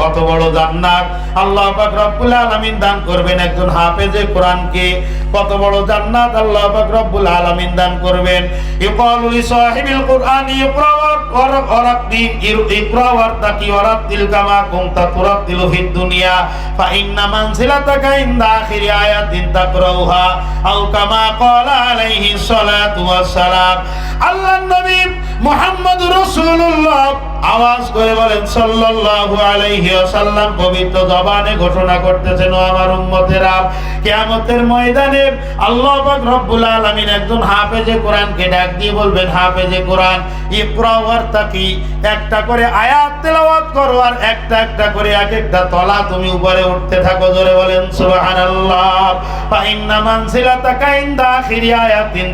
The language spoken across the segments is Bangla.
কত বড় জান্নাত। আল্লাহ পাক রব্বুল আলামিন দান করবেন একজন হাফেজে কোরআনকে। কত বড় জান্নাত আল্লাহ পাক রব্বুল আলামিন দান করবেন। ইকালু লি সাহিবিল কোরআন ইকরা ওয়া ওয়ারাতি ইকরা ওয়ারতাকি ওয়ারাতিল কামা কুনতা তুরাতিলু ফিদ দুনিয়া। ফা ইন্না মানজিলাতাকা ইনদা আখিরি আয়াতিন তাকরাউহা। আও কামা ক্বালা আলাইহি সালাতু ওয়াস সালাম আল্লাহর নবী মুহাম্মদ রাসূলুল্লাহ। আওয়াজ করে বলেন, সাল্লাল্লাহু আলাইহি ওয়াসাল্লাম পবিত্র জবানে ঘোষণা করতেছেন আমার উম্মতেরা কিয়ামতের ময়দানে আল্লাহ পাক রব্বুল একজন হাফেজে কোরআনকে ডাক দিয়ে বলবেন, হাফেজে কোরআন একটা করে আয়াত তেলাওয়াত করো আর একটা একটা করে এক একটা তলা তুমি উপরে উঠতে থাকো। জোরে বলেন আখিরি আয়াতিন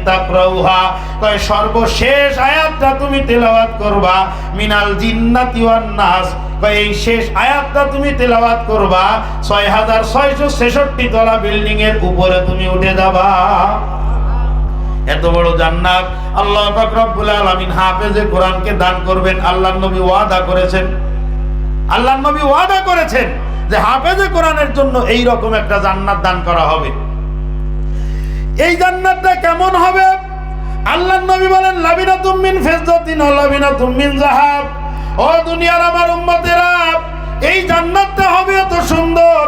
কয়, সর্বশেষ আয়াতটা তুমি তেলাওয়াত করবা, মিনাল জিন্নাতি ওয়ান নাস। এই শেষ আয়াতটা তুমি তেলাওয়াত করবা, ছয় হাজার ছয়শো ছেষট্টি তলা বিল্ডিং এর উপরে তুমি উঠে যাবা। এত বড় জান্নাত। আল্লাহ রব্বুল আলামিন হাফেজে কোরআনকে দান করবেন। আল্লাহর নবী ওয়াদা করেছেন। আল্লাহর নবী ওয়াদা করেছেন যে হাফেজে কোরআনের জন্য এই রকম একটা জান্নাত দান করা হবে। এই জান্নাতটা কেমন হবে? আল্লাহর নবী বলেন লাবিনা তুমিন ফেজদাতিন লাবিনা তুমিন জাহাব ও দুনিয়ার আমার উম্মতেরা, এই জান্নাতটা হবে এত সুন্দর।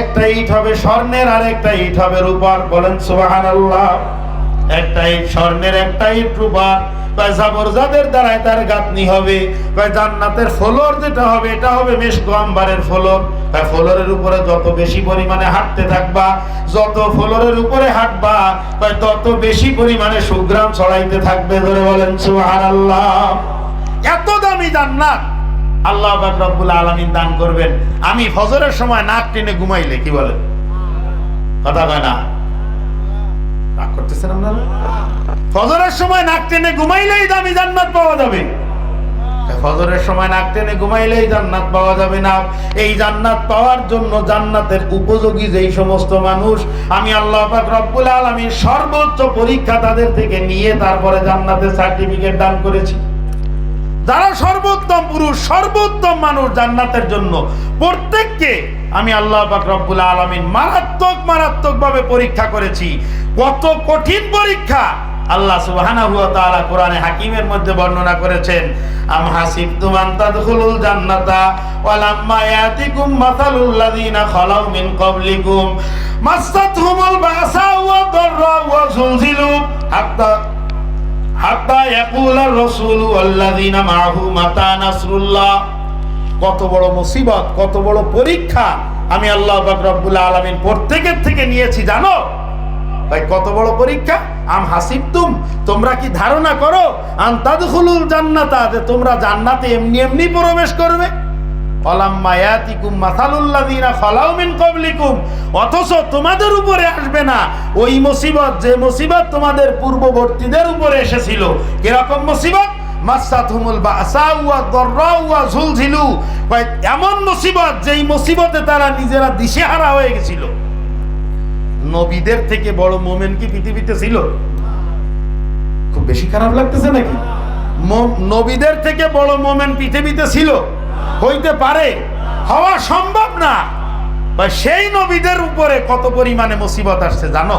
একটা ইট হবে স্বর্ণের আর একটা ইট হবে রূপার। বলেন সুবহানাল্লাহ। একটা ইট স্বর্ণের, একটা ইট রূপার। জাবরজাদের দ্বারাই তার গাঁথনি হবে। জান্নাতের ফ্লোর যেটা হবে, এটা হবে মেশকো আম্বারের ফ্লোর। ফ্লোরের উপরে যত বেশি পরিমাণে হাঁটতে থাকবা, যত ফ্লোরের উপরে হাঁটবা তত বেশি পরিমাণে সুগ্রাম ছড়াইতে থাকবে। ধরে বলেন সুবহানাল্লাহ। এত দামি জান্নাত আল্লাহ রব্বুল আলামিন দান করবেন। আমি ফজরের সময় নাক টেনে ঘুমাইলে, কি বলেন? কথা কয় না? ফজরের সময় নাক টেনে ঘুমাইলেই দামি জান্নাত পাওয়া যাবে। ফজরের সময় নাক টেনে ঘুমাইলেই জান্নাত পাওয়া যাবে না। এই জান্নাত পাওয়ার জন্য জান্নাতের উপযোগী যেই সমস্ত মানুষ, আমি আল্লাহ রব্বুল আলামিন সর্বোচ্চ পরীক্ষা তাদের থেকে নিয়ে তারপরে জান্নাতের সার্টিফিকেট দান করেছি। যারা সর্বোত্তম পুরুষ, সর্বোত্তম মানুষ জান্নাতের জন্য, প্রত্যেককে আমি আল্লাহ রব্বুল আলামিন মারাত্মক মারাত্মক ভাবে পরীক্ষা করেছি। কত কঠিন পরীক্ষা আল্লাহ সুবহানাহু তাআলা কোরআনে হাকিমের মধ্যে বর্ণনা করেছেন, আম হাত্তা ইয়াকুলার রাসূলু ওয়াল্লাযিনা মাহু মাতা নাসরুল্লাহ। কত বড় মুসিবত, কত বড় পরীক্ষা আমি আল্লাহ পাক রব্বুল আলামিন প্রত্যেকের থেকে নিয়েছি, জানো? ভাই, কত বড় পরীক্ষা? আম হাসিবতুম, তোমরা কি ধারণা করো? আন তাদখুলুল জান্নাতা, যে তোমরা জান্নাতে এমনি এমনি প্রবেশ করবে? অথচ তোমাদের উপরে আসবে না। ওই যে তোমাদের পূর্ববর্তীদের উপরে এসেছিল। জুলজিলু এমন মুসিবত যেই মুসিবতে তারা নিজেরা দিশেহারা হয়ে গেছিল। নবীদের থেকে বড় মোমেন কি পৃথিবীতে ছিল? খুব বেশি খারাপ লাগতেছে নাকি? নবীদের থেকে বড় মোমেন পৃথিবীতে ছিল। হইতে পারে হওয়া সম্ভব না। সেই নবীদের উপরে কত পরিমাণে মুসিবত আসছে জানো?